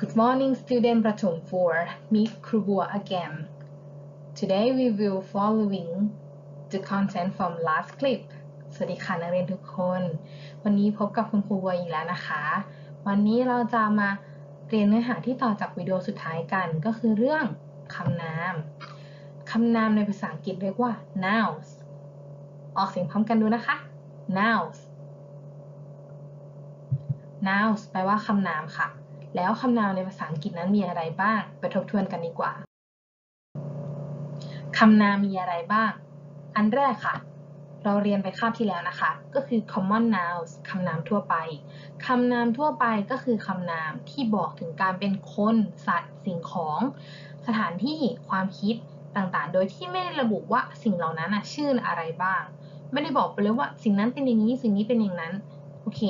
Good morning, student Pratham 4. Meet Krubua again. Today we will following the content from last clip. สวัสดีค่ะนักเรียนทุกคน วันนี้พบกับคุณครูบัวอีกแล้วนะคะ วันนี้เราจะมาเรียนเนื้อหาที่ต่อจากวิดีโอสุดท้ายกัน ก็คือเรื่องคำนาม คำนามในภาษาอังกฤษเรียกว่า nouns ออกเสียงพร้อมกันดูนะคะ nouns nouns แปลว่าคำนามค่ะ แล้วคำนามในภาษาอังกฤษนั้นมีอะไรบ้าง ไปทบทวนกันดีกว่า คำนามมีอะไรบ้าง อันแรกค่ะ เราเรียนไปคาบที่แล้วนะคะ ก็คือ common nouns คำนามทั่วไป คำนามทั่วไปก็คือคำนามที่บอกถึงการเป็นคน สัตว์ สิ่งของ สถานที่ ความคิดต่างๆ โดยที่ไม่ได้ระบุว่าสิ่งเหล่านั้นนะชื่ออะไรบ้าง ไม่ได้บอกไปเลยว่าสิ่งนั้นเป็นอย่างนี้ สิ่งนี้เป็นอย่างนั้น โอเค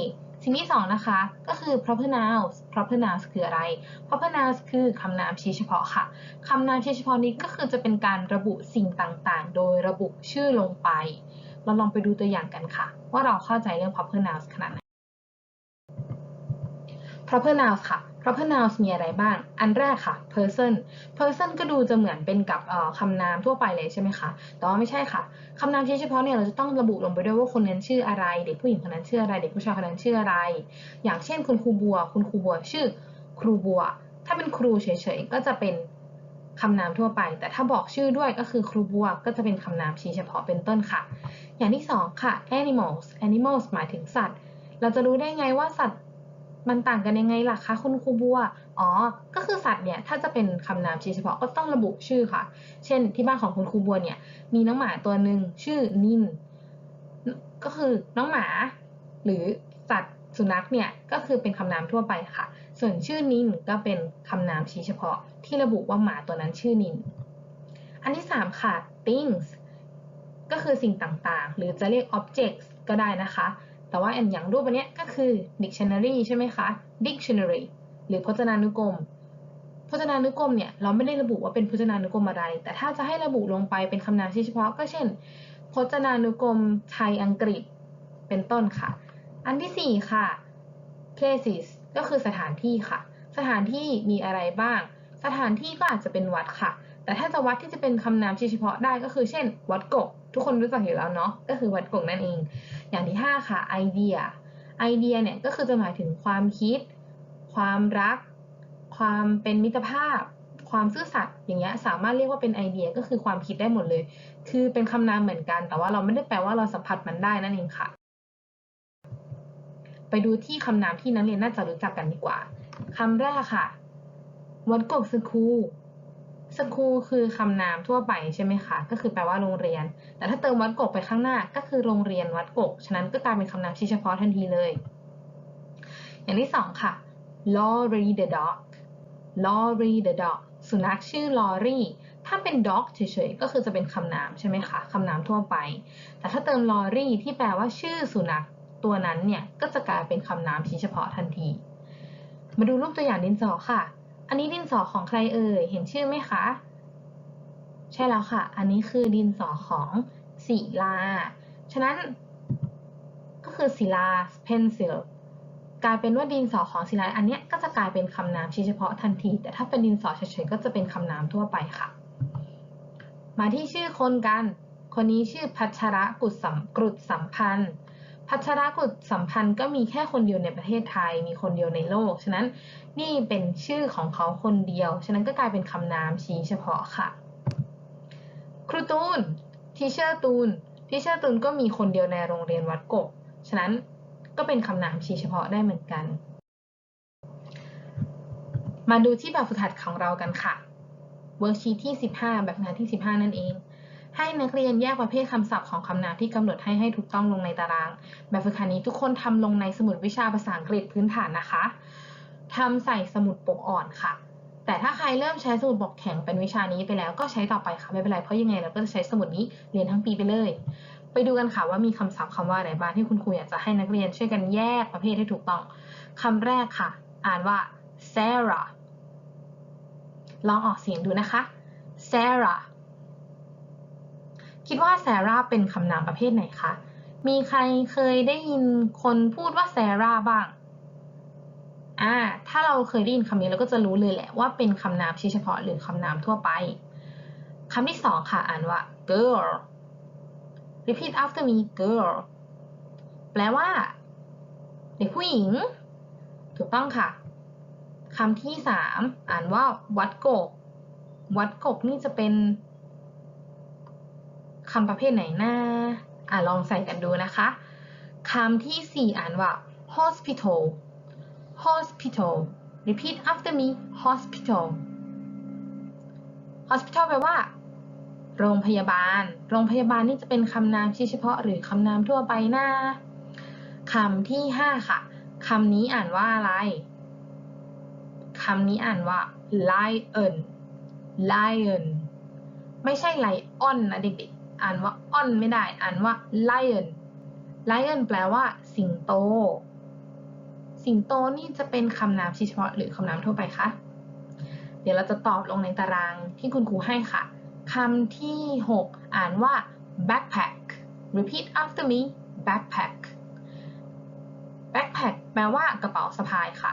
สิ่งที่สองนะคะก็คือ proper nouns proper nouns คืออะไร proper nouns คือคำนามชี้เฉพาะค่ะคำนามชี้เฉพาะนี้ก็คือจะเป็นการระบุสิ่งต่างๆ โดยระบุชื่อลงไป เราลองไปดูตัวอย่างกันค่ะ ว่าเราเข้าใจเรื่อง proper nouns ขนาดไหน proper nouns ค่ะ proper nouns มีอะไรบ้าง อันแรกค่ะ person person ก็ดูจะเหมือนเป็นกับคำนามทั่วไปเลยใช่ไหมคะ แต่ว่าไม่ใช่ค่ะ คำนามชี้เฉพาะเนี่ยเราจะต้องระบุลงไปด้วยว่าคนนั้นชื่ออะไร เด็กผู้หญิงคนนั้นชื่ออะไร เด็กผู้ชายคนนั้นชื่ออะไร อย่างเช่นคุณครูบัว คุณครูบัวชื่อครูบัว ถ้าเป็นครูเฉยๆ ก็จะเป็นคำนามทั่วไป แต่ถ้าบอกชื่อด้วยก็คือครูบัว ก็จะเป็นคำนามชี้เฉพาะเป็นต้นค่ะ อย่างที่สองค่ะ animals animals หมายถึงสัตว์ เราจะรู้ได้ไงว่าสัตว์ มันต่างกันยังไงล่ะคะคุณครูบัว อ๋อ ก็คือสัตว์เนี่ยถ้าจะเป็นคำนามชี้เฉพาะก็ต้องระบุชื่อค่ะ เช่น ที่บ้านของคุณครูบัวเนี่ยมีน้องหมาตัวหนึ่งชื่อนิน ก็คือน้องหมา หรือสัตว์สุนัขเนี่ยก็คือเป็นคำนามทั่วไปค่ะ ส่วนชื่อนินก็เป็นคำนามชี้เฉพาะ ที่ระบุว่าหมาตัวนั้นชื่อนิน อันที่สามค่ะ things ก็คือสิ่งต่างๆ หรือจะเรียก objects ก็ได้นะคะ แต่ว่าอย่างรูปอันนี้ก็คือ dictionary ใช่ไหมคะ dictionary หรือพจนานุกรม พจนานุกรมเนี่ยเราไม่ได้ระบุว่าเป็นพจนานุกรมอะไร แต่ถ้าจะให้ระบุลงไปเป็นคำนามชี้เฉพาะก็เช่น พจนานุกรมไทยอังกฤษเป็นต้นค่ะ อันที่สี่ค่ะ places ก็คือสถานที่ค่ะ สถานที่มีอะไรบ้าง สถานที่ก็อาจจะเป็นวัดค่ะ แต่ถ้าจะวัดที่จะเป็นคำนามชี้เฉพาะได้ก็คือเช่น วัดกกทุกคนรู้จักอยู่แล้วเนาะก็คือวัดกกนั่นเอง อย่างที่ 5 ค่ะไอเดียไอเดียเนี่ยก็คือจะหมายถึงความคิด ความรัก ความเป็นมิตรภาพ ความซื่อสัตย์อย่างเงี้ยสามารถเรียกว่าเป็นไอเดียก็คือความคิดได้หมดเลย คือเป็นคำนามเหมือนกัน แต่ว่าเราไม่ได้แปลว่าเราสัมผัสมันได้นั่นเองค่ะ ไปดูที่คำนามที่นักเรียนน่าจะรู้จักกันดีกว่าคำแรกค่ะวัดกกสคู สคูคือคำนามทั่วไปใช่ไหมคะ ก็คือแปลว่าโรงเรียน แต่ถ้าเติมวัดกกไปข้างหน้า ก็คือโรงเรียนวัดกก ฉะนั้นก็กลายเป็นคำนามชี้เฉพาะทันทีเลย อย่างที่สองค่ะ Lorry the dog Lorry the dog สุนัขชื่อ Lorry ถ้าเป็น dog เฉยๆ ก็คือจะเป็นคำนามใช่ไหมคะ คำนามทั่วไป แต่ถ้าเติม Lorry ที่แปลว่าชื่อสุนัขตัวนั้นเนี่ย ก็จะกลายเป็นคำนามชี้เฉพาะทันที มาดูรูปตัวอย่างดินสอค่ะ อันนี้ดินสอของใครเอ่ย เห็นชื่อไหมคะ ใช่แล้วค่ะ อันนี้คือดินสอของศิลา ฉะนั้นก็คือศิลา pencil กลายเป็นว่าดินสอของศิลา อันนี้ก็จะกลายเป็นคำนามชี้เฉพาะทันที แต่ถ้าเป็นดินสอเฉยๆก็จะเป็นคำนามทั่วไปค่ะ มาที่ชื่อคนกัน คนนี้ชื่อพัชระกุศสัมกรุดสัมพันธ์ พัชรกุฎสัมพันธ์ก็มีแค่คนเดียวในประเทศไทย มีคนเดียวในโลก ฉะนั้นนี่เป็นชื่อของเขาคนเดียว ฉะนั้นก็กลายเป็นคำนามชี้เฉพาะค่ะ ครูตูนทีเชอร์ตูนทีเชอร์ตูนก็มีคนเดียวในโรงเรียนวัดกกฉะนั้นก็เป็นคำนามชี้เฉพาะได้เหมือนกัน มาดูที่แบบฝึกหัดของเรากันค่ะ เวิร์กชีทที่ 15 แบบฝึกหัดที่ 15 นั่นเอง ให้นักเรียนแยกประเภทคำศัพท์ของคำนามที่กำหนดให้ให้ถูกต้องลงในตาราง แบบฝึกหัดนี้ทุกคนทำลงในสมุดวิชาภาษาอังกฤษพื้นฐานนะคะทำใส่สมุดปกอ่อนค่ะ แต่ถ้าใครเริ่มใช้สมุดปกแข็งเป็นวิชานี้ไปแล้วก็ใช้ต่อไปค่ะไม่เป็นไรเพราะยังไงเราก็จะใช้สมุดนี้เรียนทั้งปีไปเลย ไปดูกันค่ะว่ามีคำศัพท์คำว่าอะไรบ้างที่คุณครูอยากจะให้นักเรียนช่วยกันแยกประเภทให้ถูกต้องคำแรกค่ะ อ่านว่า Sarah ลองออกเสียงดูนะคะ Sarah คิดว่า Sarah เป็นคำนามประเภทไหนคะ มีใครเคยได้ยินคนพูดว่า Sarah บ้าง อ่า ถ้าเราเคยได้ยินคำนี้เราก็จะรู้เลยแหละว่าเป็นคำนามเฉพาะหรือคำนามทั่วไป คำที่สองค่ะอ่านว่า girl repeat after me girl แปลว่า เด็กผู้หญิง ถูกต้องค่ะคำที่สามอ่านว่าวัดกก วัดกกนี่จะเป็น คำประเภทไหนนะอ่าลองใส่กันดูนะคะคำที่สี่อ่านว่า hospital hospital repeat after me hospital hospital แปลว่า โรงพยาบาล โรงพยาบาลนี่จะเป็นคำนามชี้เฉพาะหรือคำนามทั่วไปนะคำที่ห้าค่ะคำนี้อ่านว่าอะไรคำนี้อ่านว่า lion lion ไม่ใช่ lion นะเด็กๆ อ่านว่า on ไม่ได้ อ่านว่า lion lion แปลว่า สิงโต สิงโตนี่จะเป็นคำนามเฉพาะหรือคำนามทั่วไปคะ เดี๋ยวเราจะตอบลงในตารางที่คุณครูให้ค่ะ คำที่ 6 อ่านว่า backpack repeat after me backpack backpack แปลว่ากระเป๋าสะพายค่ะ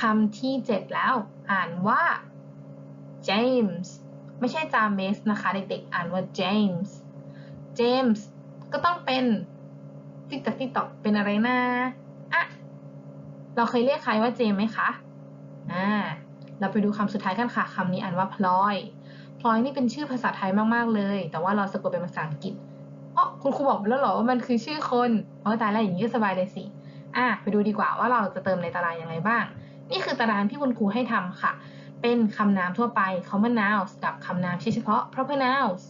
คำที่ 7 แล้ว อ่านว่า James ไม่ใช่จาเมสนะคะ เด็กๆอ่านว่า James James ก็ต้องเป็นติ๊กตักติ๊กตอกเป็นอะไรนะอะเราเคยเรียกใครว่าเจมไหมคะอ่าเราไปดูคำสุดท้ายกันค่ะคำนี้อ่านว่าพลอยพลอยนี่เป็นชื่อภาษาไทยมากๆเลย แต่ว่าเราสะกดเป็นภาษาอังกฤษอ๋อคุณครูบอกแล้วเหรอว่ามันคือชื่อคนอ๋อตายแล้วอย่างนี้ก็สบายเลยสิอะไปดูดีกว่าว่าเราจะเติมในตารางอย่างไรบ้าง นี่คือตารางที่คุณครูให้ทำค่ะ เป็นคำนามทั่วไป common nouns กับคำนามชี้เฉพาะ proper nouns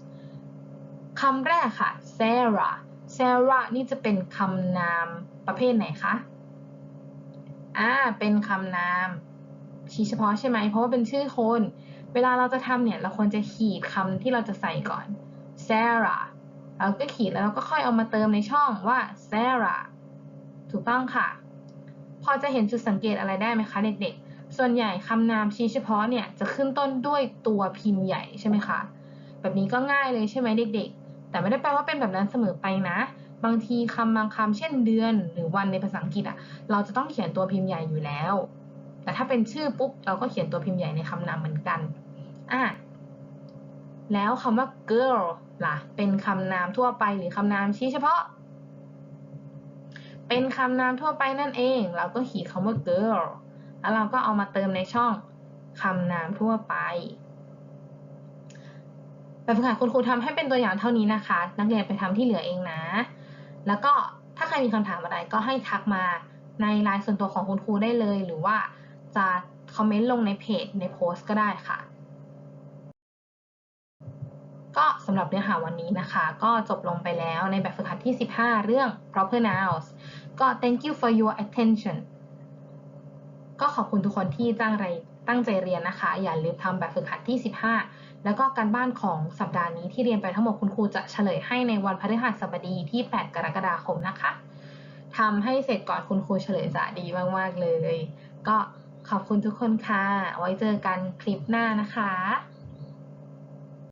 คำแรกค่ะ Sarah Sarah นี่จะเป็นคำนามประเภทไหนคะ อ่า เป็นคำนามชี้เฉพาะใช่ไหม เพราะว่าเป็นชื่อคน เวลาเราจะทำเนี่ย เราควรจะขีดคำที่เราจะใส่ก่อน Sarah เราก็ขีดแล้วเราก็ค่อยเอามาเติมในช่องว่า Sarah ถูกต้องค่ะ พอจะเห็นจุดสังเกตอะไรได้ไหมคะเด็กๆ ส่วนใหญ่คำนามชี้เฉพาะเนี่ยจะขึ้นต้นด้วยตัวพิมพ์ใหญ่ใช่ไหมคะ แบบนี้ก็ง่ายเลยใช่ไหมเด็กๆ แต่ไม่ได้แปลว่าเป็นแบบนั้นเสมอไปนะ บางทีคำบางคำเช่นเดือนหรือวันในภาษาอังกฤษอะ เราจะต้องเขียนตัวพิมพ์ใหญ่อยู่แล้ว แต่ถ้าเป็นชื่อปุ๊บเราก็เขียนตัวพิมพ์ใหญ่ในคำนามเหมือนกันอะแล้วคำว่า girl ล่ะ เป็นคำนามทั่วไปหรือคำนามชี้เฉพาะ เป็นคำนามทั่วไปนั่นเอง เราก็ขีดคำว่า girl แล้วเราก็เอามาเติมในช่องคำนามทั่วไปแบบฝึกหัดคุณครูทำให้เป็นตัวอย่างเท่านี้นะคะ นักเรียนไปทำที่เหลือเองนะ แล้วก็ถ้าใครมีคำถามอะไรก็ให้ทักมาในไลน์ส่วนตัวของคุณครูได้เลย หรือว่าจะคอมเมนต์ลงในเพจในโพสต์ก็ได้ค่ะ ก็สำหรับเนื้อหาวันนี้นะคะ ก็จบลงไปแล้วในแบบฝึกหัดที่ 15 เรื่อง proper nouns ก็ thank you for your attention ก็ขอบคุณทุกคนที่ตั้งใจตั้งใจเรียนนะคะ อย่าลืมทำแบบฝึกหัดที่ 15 แล้วก็การบ้านของสัปดาห์นี้ที่เรียนไปทั้งหมดคุณครูจะเฉลยให้ในวันพฤหัสบดีที่ 8 กรกฎาคมนะคะทำให้เสร็จก่อนคุณครูเฉลยจะดีมาก ๆ เลย ก็ขอบคุณทุกคนค่ะ ไว้เจอกันคลิปหน้านะคะ